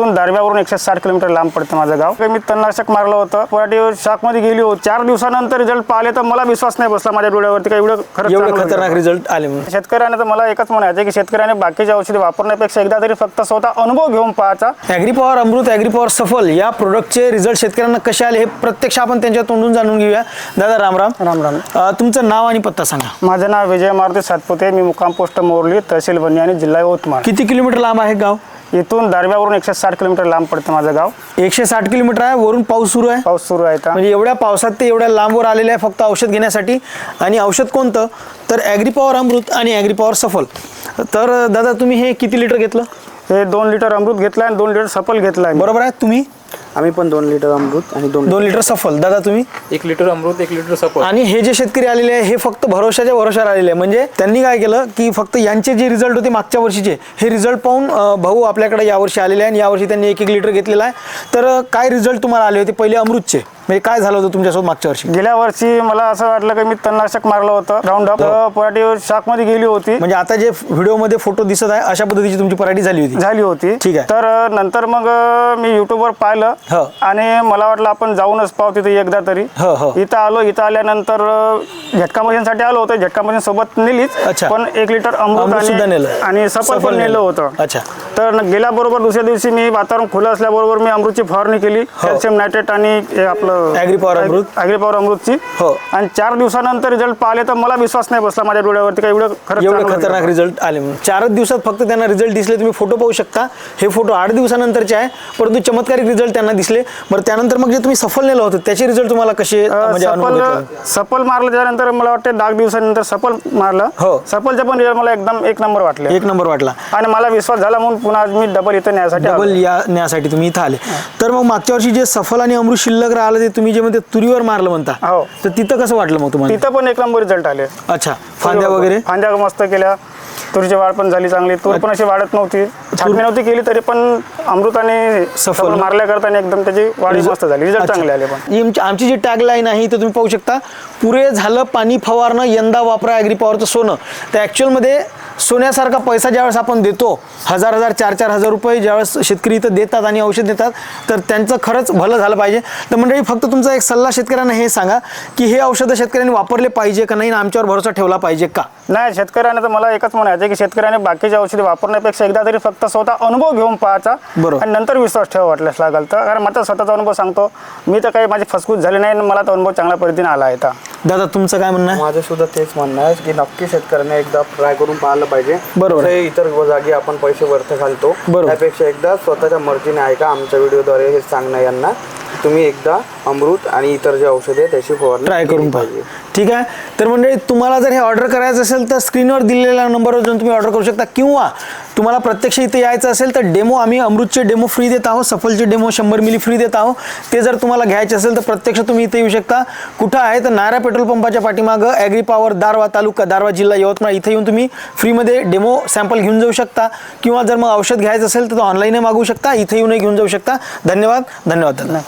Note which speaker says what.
Speaker 1: इथून दारव्यावरून एकशे साठ किलोमीटर लांब पडतं माझं गाव. मी तणनाशक मारलं होतं. पराठी शाकमध्ये गेली होती. चार दिवसानंतर रिझल्ट पाहिले तर मला विश्वास नाही बसला माझ्या डोळ्यावरती. काही एवढं चांगलं
Speaker 2: खतरनाक. रिझल्ट आले
Speaker 1: शेतकऱ्याने तर मला एकच म्हणायचं की शेतकऱ्याने बाकीच्या औषधी वापरण्यापेक्षा एकदा तरी फक्त स्वतः अनुभव घेऊन पाहायचा.
Speaker 2: Agri power Amrut agri power Safal या प्रोडक्टचे रिझल्ट शेतकऱ्यांना कसे आले हे प्रत्यक्ष आपण त्यांच्या तोंडून जाणून घेऊया. दादा रामराम
Speaker 1: राम. राम
Speaker 2: अ, तुमचं नाव आणि पत्ता सांगा.
Speaker 1: माझं नाव विजय मारुती सातपुते. मी मुक्काम पोस्ट मोरली तहसील बनी आणि जिल्हा यवतमाळ.
Speaker 2: किती किलोमीटर लांब आहे गाव?
Speaker 1: इथून दारव्यावरून एकशे साठ किलोमीटर लांब पडतं माझं गाव.
Speaker 2: एकशे साठ किलोमीटर आहे वरून पाऊस सुरू आहे?
Speaker 1: पाऊस सुरू आहे आता
Speaker 2: म्हणजे एवढ्या पावसात ते एवढ्या लांबवर आलेले आहे फक्त औषध घेण्यासाठी. आणि औषध कोणतं? तर ॲग्री पॉवर अमृत आणि ॲग्री पॉवर सफल. तर दादा तुम्ही हे किती लिटर घेतलं?
Speaker 1: हे दोन लिटर अमृत घेतलं आणि दोन लिटर सफल घेतला आहे
Speaker 2: बरोबर आहे तुम्ही?
Speaker 3: आम्ही पण दोन लिटर अमृत आणि दोन
Speaker 2: दोन लिटर सफल. दादा तुम्ही?
Speaker 4: एक लिटर अमृत एक लिटर सफर
Speaker 2: आणि हे जे शेतकरी आलेले आहे हे फक्त भरोशाच्या भरोशावर आलेले आहे. म्हणजे त्यांनी काय केलं की फक्त यांचे जे रिझल्ट होते मागच्या वर्षीचे हे रिझल्ट पाहून अं, भाऊ आपल्याकडे यावर्षी आलेले आहे आणि यावर्षी त्यांनी एक एक लिटर घेतलेला आहे. तर अं, काय रिझल्ट तुम्हाला आले होते पहिले अमृतचे? म्हणजे काय झालं होतं तुमच्यासोबत मागच्या वर्षी
Speaker 1: गेल्या वर्षी मला असं वाटलं की मी तणनाशक मारलं होतं राऊंड अप पराठी शाकमध्ये गेली होती
Speaker 2: म्हणजे आता जे व्हिडिओमध्ये फोटो दिसत आहे अशा पद्धतीची तुमची पराठी झाली होती
Speaker 1: झाली होती
Speaker 2: ठीक आहे.
Speaker 1: तर नंतर मग मी युट्यूबवर
Speaker 2: हो.
Speaker 1: पाहिलं आणि मला वाटलं आपण जाऊनच पाहू तिथे एकदा तरी
Speaker 2: हो, हो.
Speaker 1: इथं आलो इथं आल्यानंतर झटका मशीनसाठी आलो होतो झटका मशीन सोबत नेलीच
Speaker 2: अच्छा.
Speaker 1: पण एक लिटर
Speaker 2: अमृत
Speaker 1: आणि-
Speaker 2: नेलं.
Speaker 1: आणि सफल.
Speaker 2: नेलं
Speaker 1: होतं
Speaker 2: अच्छा.
Speaker 1: तर गेल्याबरोबर दुसऱ्या दिवशी मी वातावरण खुलं असल्याबरोबर मी अमृतची फवारणी केली कॅल्शियम नायट्रेट आणि हे आपलं
Speaker 2: Power अमृत.
Speaker 1: ॲग्री पॉवर अमृतची
Speaker 2: हो.
Speaker 1: आणि चार दिवसानंतर रिझल्ट पाहिले तर मला विश्वास नाही बसला माझ्या डोळ्यावरती काही एवढं खरंच
Speaker 2: एवढे
Speaker 1: चांगलं
Speaker 2: खतरनाक. रिझल्ट आले म्हणून चारच दिवसात फक्त त्यांना रिझल्ट दिसले तुम्ही फोटो पाहू शकता हे फोटो आठ दिवसानंतरचे आहे परंतु चमत्कारिक रिझल्ट त्यांना दिसले बरं त्यानंतर मग जे तुम्ही सफल नेलं होतं त्याचे रिझल्ट तुम्हाला कसे
Speaker 1: अ,
Speaker 2: म्हणजे अनुभव घेतला?
Speaker 1: सफल सफल मारलं त्यानंतर मला वाटतं दहा दिवसानंतर सफल मारलं
Speaker 2: हो.
Speaker 1: सफलचे पण result मला एकदम एक नंबर वाटले
Speaker 2: एक नंबर वाटला
Speaker 1: आणि मला विश्वास झाला म्हणून पुन्हा आज मी डबल इथं न्यायसाठी आलो.
Speaker 2: डबल या न्यासाठी तुम्ही इथं आले. तर मग मागच्या वर्षी जे सफल आणि अमृत शिल्लक राहिलं ते तुम्ही जे म्हणते तुरीवर मारलं म्हणता.
Speaker 1: हो.
Speaker 2: तर तिथं कसं वाटलं मग तुम्हाला?
Speaker 1: तिथं पण एक नंबर रिझल्ट आले.
Speaker 2: अच्छा. फांद्या वगैरे?
Speaker 1: फांद्या मस्त केल्या. तुरीची वाढ पण झाली चांगली. तूर पण अशी वाढत नव्हती. छाटणी नव्हती केली तरी पण अमृत आणि
Speaker 2: सफल.
Speaker 1: सफल मारल्याकरता एकदम त्याची वाढ मस्त झाली. रिझल्ट
Speaker 2: अच्छा.
Speaker 1: चांगले आले पण.
Speaker 2: आमची- आमची जी टॅग लाईन आहे तर तुम्ही पाहू शकता. पुरे झालं पाणी फवारणं यंदा वापरा ॲग्री पॉवरचं सोनं. तर ॲक्च्युअलमध्ये सोन्यासारखा पैसा ज्यावेळेस आपण देतो हजार हजार चार चार हजार रुपये ज्यावेळेस शेतकरी इथं देतात आणि औषध देतात तर त्यांचं खरंच भलं झालं पाहिजे. तर मंडळी फक्त तुमचा एक सल्ला शेतकऱ्यांना हे सांगा की हे औषधं शेतकऱ्यांनी वापरले पाहिजे का नाही आमच्यावर भरोसा ठेवला पाहिजे का?
Speaker 1: नाही शेतकऱ्याने तर मला एकच म्हणायचं की शेतकऱ्याने बाकीच्या औषधी वापरण्यापेक्षा एकदा तरी फक्त स्वतः अनुभव घेऊन पाहायचा
Speaker 2: बरोबर.
Speaker 1: आणि नंतर विश्वास ठेवा वाटल्यास लागल. तर कारण माझा स्वतःचा अनुभव सांगतो मी तर काही माझी फसगूस झाली नाही आणि मला तो अनुभव चांगल्या पद्धतीने आला आहे
Speaker 2: दादा तुमचं काय म्हणणं आहे
Speaker 3: माझं सुद्धा तेच म्हणणं आहे की नक्की शेतकऱ्याने एकदा ट्राय करून पाहिलं पाहिजे
Speaker 2: बरोबर.
Speaker 3: कसंही इतर जागी आपण पैसे व्यर्थ घालतो
Speaker 2: बरोबर.
Speaker 3: त्यापेक्षा एकदा स्वतःच्या मर्जीने ऐका आमच्या व्हिडिओद्वारे हे सांगणं यांना तुम्ही एकदा अमृत आणि इतर जे औषधे आहे त्याची फवारणी
Speaker 2: ट्राय करून पाहिजे. ठीक आहे? तर मंडळी तुम्हाला जर हे ऑर्डर करायचं असेल तर स्क्रीनवर दिलेल्या नंबरवर जाऊन तुम्ही ऑर्डर करू शकता. किंवा तुम्हाला प्रत्यक्ष इथे यायचं असेल तर डेमो आम्ही अमृतचे डेमो फ्री देत आहोत सफलचे डेमो शंभर मिली फ्री देत आहोत. ते जर तुम्हाला घ्यायचे असेल तर प्रत्यक्ष तुम्ही इथे येऊ शकता. कुठं आहे? तर नायरा पेट्रोल पंपाच्या पाठीमागं ॲग्री पॉवर दारवा तालुका दारवा जिल्हा यवतमाळ. इथे येऊन तुम्ही फ्रीमध्ये डेमो सॅम्पल घेऊन जाऊ शकता. किंवा जर मग औषध घ्यायचं असेल तर ऑनलाईनही मागवू शकता. इथे येऊनही घेऊन जाऊ शकता. धन्यवाद. धन्यवाद. दादा